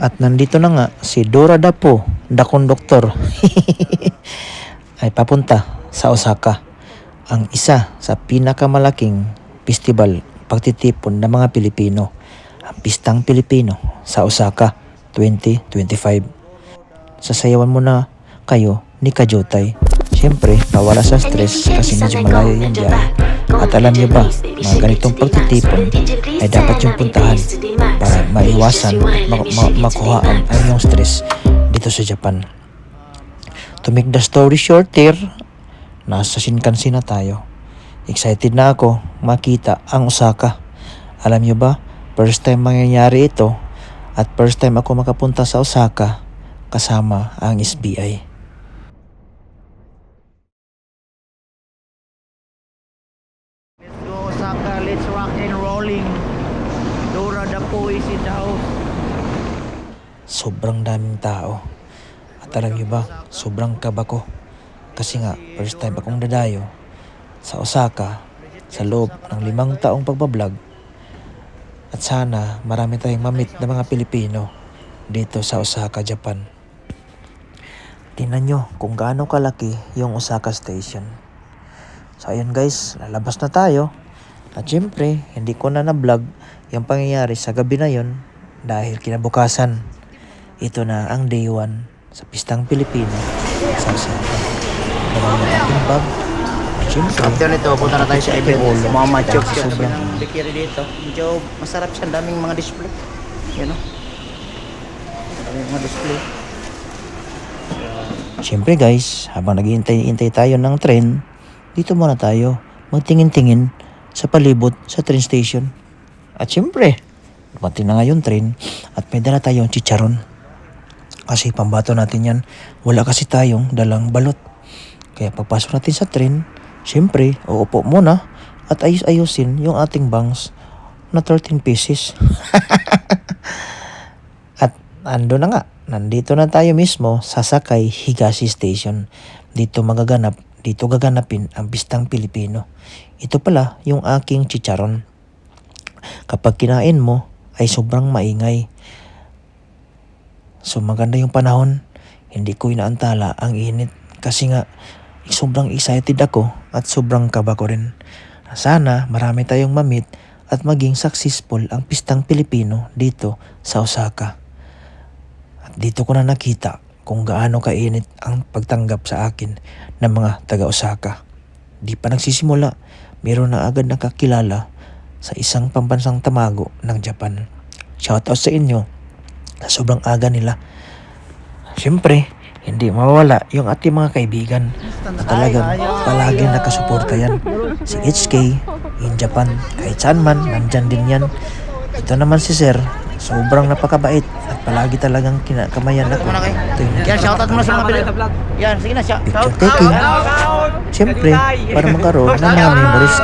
At nandito na nga si Dora Dapo, the conductor. ay papunta sa Osaka. Ang isa sa pinakamalaking festival pagtitipon ng mga Pilipino. Ang Pistang Pilipino sa Osaka 2025. Sasayawan mo na kayo ni Kajutay. Siyempre, nawala sa stress kasi medyo malayo yung biyahe. At alam niyo ba, mga ganitong pagtitipon ay dapat yung puntahan para maiwasan ma- ma- makuhaan ang iyong stress dito sa Japan. To make the story shorter, nasa Shinkansen na tayo. Excited na ako makita ang Osaka. Alam niyo ba, first time mangyayari ito at first time ako makapunta sa Osaka kasama ang SBI. Sobrang daming tao. At alam niyo ba, sobrang kaba ko. Kasi nga, first time akong dadayo sa Osaka sa loob ng limang taong pagbablog. At sana marami tayong mamit na mga Pilipino dito sa Osaka, Japan. Tingnan nyo kung gaano kalaki yung Osaka Station. So ayun guys, lalabas na tayo. At syempre, hindi ko na na-vlog yung pangyayari sa gabi na yon dahil kinabukasan ito na ang day 1 sa Pistang Pilipino sa Osaka. Dalawa ng ating bag. At syempre, After nito, punta na tayo sa event. Olo. Mama Chok. Sobrang- bikiri dito. Medyo masarap siya. Daming mga display. Yan o. Daming mga display. Syempre guys, habang naghihintay-hintay tayo ng tren, dito muna tayo magtingin-tingin sa palibot sa train station. At syempre, dumating na nga yung train at may dala tayong chicharon. Kasi pambato natin yan, wala kasi tayong dalang balot. Kaya pagpasok natin sa train, syempre, uupo muna at ayos-ayusin yung ating bangs na 13 pieces. At ando na nga, nandito na tayo mismo sa Sakay Higashi Station. Dito magaganap, dito gaganapin ang Bistang Pilipino. Ito pala yung aking chicharon. Kapag kinain mo, ay sobrang maingay. So maganda yung panahon, hindi ko inaantala ang init kasi nga sobrang excited ako at sobrang kaba ko rin. Sana marami tayong mamit at maging successful ang pistang Pilipino dito sa Osaka. At dito ko na nakita kung gaano kainit ang pagtanggap sa akin ng mga taga Osaka. Di pa nagsisimula, meron na agad nakakilala sa isang pambansang tamago ng Japan. Shoutout sa inyo sa sobrang aga nila. Siyempre, hindi mawawala yung ating mga kaibigan na talagang palagi nakasuporta yan. Si HK, in Japan, kahit saan man, nandyan din yan. Ito naman si Sir, sobrang napakabait at palagi talagang kinakamayan ako. Ito yung Yan, shoutout mo na sa mga Pilipino. Yan, sige na. Shout picture out. taking. Siyempre, para magkaroon ng mga memories.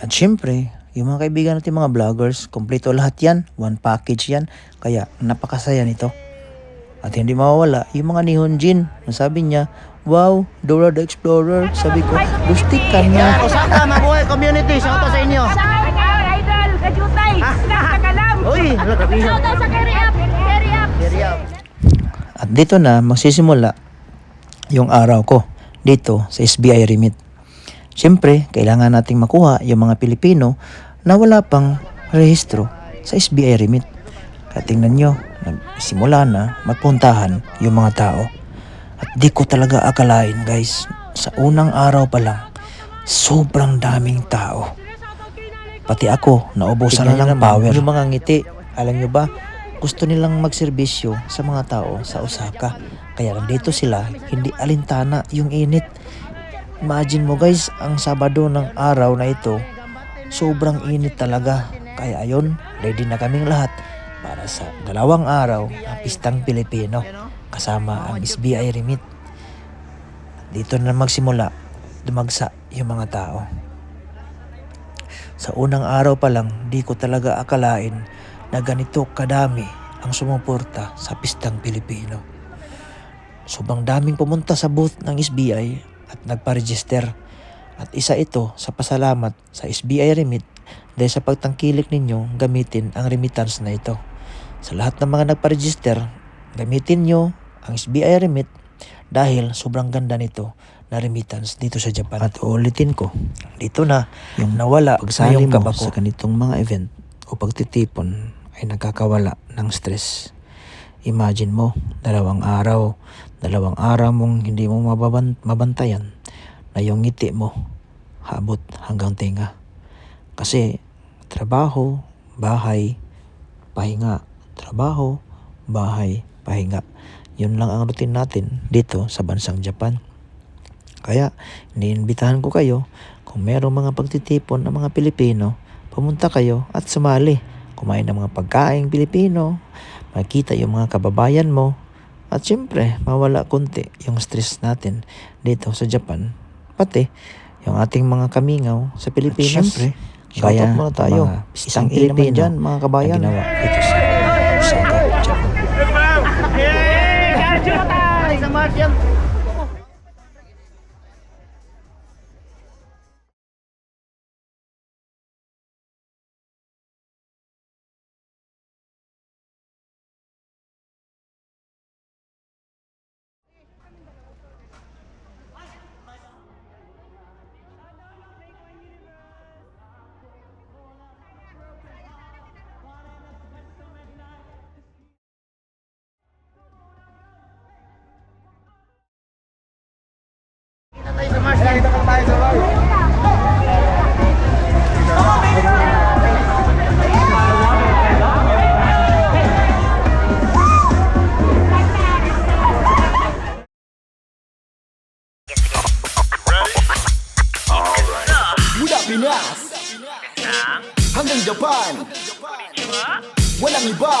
At siyempre, yung mga kaibigan natin mga vloggers, kompleto lahat yan. One package yan. Kaya napakasaya nito. At hindi mawawala yung mga Nihon Jin. Sabi niya, Wow, Dora the Explorer. Sabi ko, lustik ka na. Osaka, mabuhay community. Shoutout sa inyo. Shout out, idol! Kajutay! Nakakalam! Uy, Shout out sa Carry Up! Carry Up! Carry up. At dito na magsisimula yung araw ko dito sa SBI Remit. Siyempre, kailangan nating makuha yung mga Pilipino na wala pang rehistro sa SBI Remit. Kaya tingnan nyo, nagsimula na magpuntahan yung mga tao. At di ko talaga akalain guys, sa unang araw pa lang, sobrang daming tao. Pati ako, naubusan na ng power. Yung mga ngiti, alam nyo ba, gusto nilang magserbisyo sa mga tao sa Osaka. Kaya nandito sila, hindi alintana yung init. Imagine mo guys, ang Sabado ng araw na ito, sobrang init talaga. Kaya ayun, ready na kaming lahat para sa dalawang araw ng Pistang Pilipino kasama ang SBI Remit. Dito na magsimula, dumagsa yung mga tao. Sa unang araw pa lang, di ko talaga akalain na ganito kadami ang sumuporta sa Pistang Pilipino. Sobrang daming pumunta sa booth ng SBI at nagpa-register. At isa ito sa pasalamat sa SBI Remit dahil sa pagtangkilik ninyo gamitin ang remittance na ito. Sa lahat ng mga nagpa-register, gamitin nyo ang SBI Remit dahil sobrang ganda nito na remittance dito sa Japan. At uulitin ko, dito na yung nawala pagsali mo kabako. sa ganitong mga event o pagtitipon ay nakakawala ng stress. Imagine mo, dalawang araw, dalawang araw mong hindi mo mababan- mabantayan na yung ngiti mo habot hanggang tenga. Kasi trabaho, bahay, pahinga. Trabaho, bahay, pahinga. Yun lang ang routine natin dito sa bansang Japan. Kaya, iniimbitahan ko kayo kung merong mga pagtitipon ng mga Pilipino, pumunta kayo at sumali. Kumain ng mga pagkain Pilipino, makita yung mga kababayan mo, at syempre, mawala konti yung stress natin dito sa Japan. Pati, yung ating mga kamingaw sa Pilipinas. syempre, gaya shoutout muna tayo. mga Isang Pilipino dyan, mga kabayan. na ginawa dito sa Japan. Sa Martian. Mula Pinas hanggang Japan. Walang iba.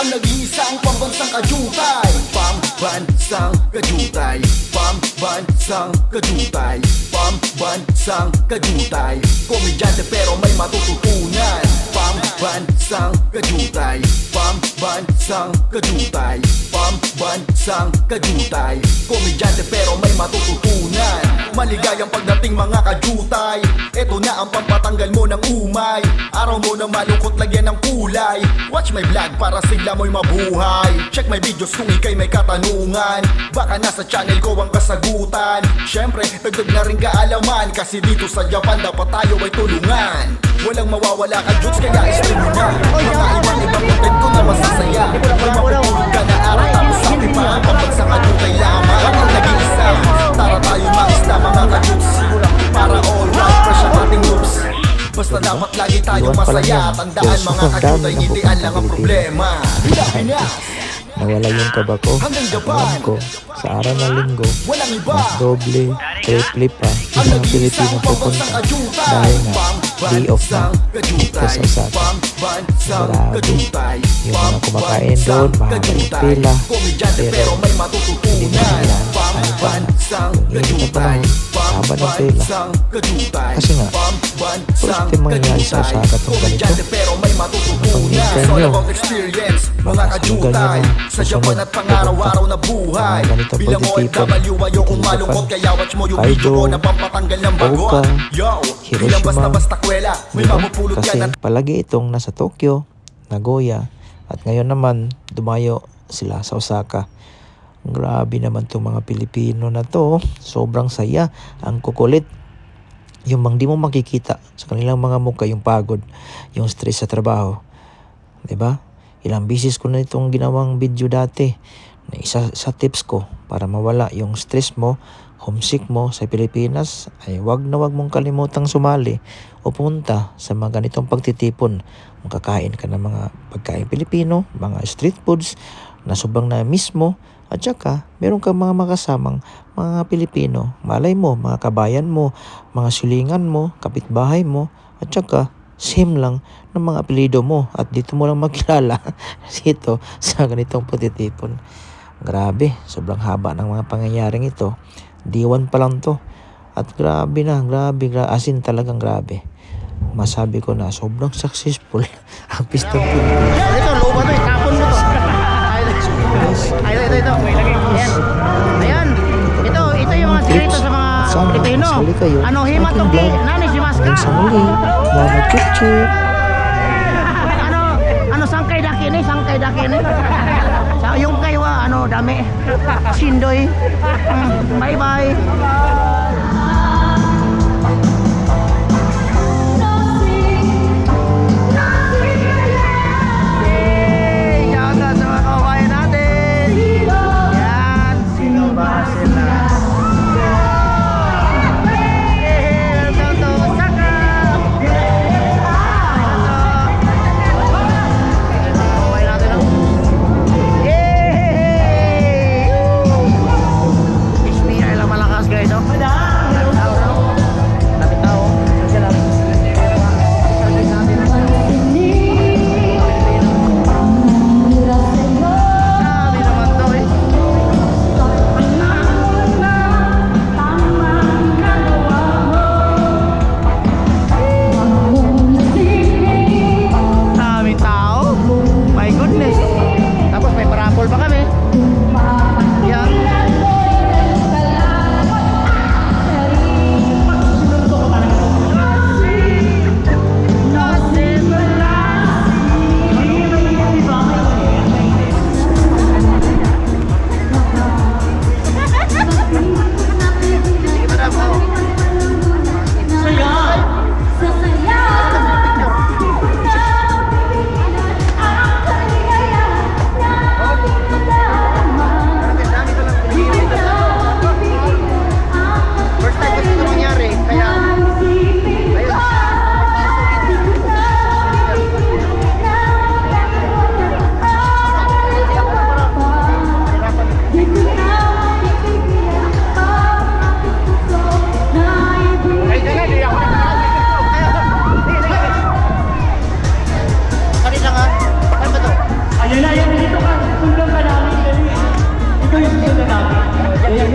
Ang nag-iisang pambansang kajutay Pambansang kajutay Pambansang kajutay Pambansang kajutay Komedyante pero may matututunan. Pambansang kajutay Pambansang kajutay Pambansang kajutay Komedyante pero may matututunan. Maligayang pagdating mga kajutay. Ito na ang pampatanggal mo ng umay. Araw mo na malungkot lagyan ng kulay. Watch my vlog para sigla mo'y mabuhay. Check my videos kung ikay may katanungan. Baka nasa channel ko ang kasagutan. Syempre, dagdag na rin kaalaman. Kasi dito sa Japan dapat tayo ay tulungan. Walang mawawala ka Juts kaya stream mo na. Mga ibang ibang content ko na masasaya. May mapupulog ka na araw tapos sabi pa Ang pambansang kajutay lamang ang nag-iisa Tara tayo mga isla mga kajuts Para all right, fresh ang ating moves Basta dapat lagi tayong masaya. Tandaan mga ko, ng ngitian lang ang problema. Pinas, Nawala yung kaba ko. Alam ko, sa araw ng linggo, iba. mas doble, triple pa. Ang yung mga nag-iisang Pilipino pupunta. Dahil nga, day off na dito sa. Pambansang Grabe. Yung mga kumakain doon, Pambansang mahaba yung kajutay. pila. Pero, hindi mo yan. Pambansang Yung init na panahon, haba ng kajutay Kasi nga, first time mangyayari sa. Osaka tong ganito. Napag-intern nyo. Mga ang Sa Japan at pangaraw-araw na buhay Bilang. OFW ayokong malungkot Kaya watch mo yung video ko na pampatanggal ng bago Oka, Yo, bilang basta-basta kwela May Kasi yan at palagi itong nasa Tokyo, Nagoya, at ngayon naman dumayo sila sa Osaka. Grabe naman itong mga Pilipino na to. Sobrang saya. Ang kukulit. Yung mang di mo makikita sa kanilang mga mukha yung pagod, yung stress sa trabaho. ba? Ilang bisis ko na itong ginawang video dati. Na isa sa tips ko para mawala yung stress mo, homesick mo sa Pilipinas ay wag na wag mong kalimutang sumali o pumunta sa mga ganitong pagtitipon. Makakain ka ng mga pagkain Pilipino, mga street foods na sobrang na mismo at saka meron kang mga makasamang mga Pilipino. Malay mo, mga kabayan mo, mga silingan mo, kapitbahay mo at saka same lang ng mga apelido mo at dito mo lang makilala dito sa ganitong pagtitipon. Grabe, sobrang haba ng mga pangyayaring ito. D1 pa lang to. At grabe na, grabe, gra as in talagang grabe. Masabi ko na sobrang successful ang Piston Philippines. Ito, low ba ito, ito. Ayan. Ayan. Ito, ito yung mga sikreto sa mga Pilipino. Ano, sa himatok aking ni vlog. Nani si Maska. Hanggang sa muli, Mama Chup Chup. Ano, ano ay dakin eh. Sa yung kaywa ano dami. Sindoy. Mm, Bye bye.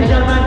Se llama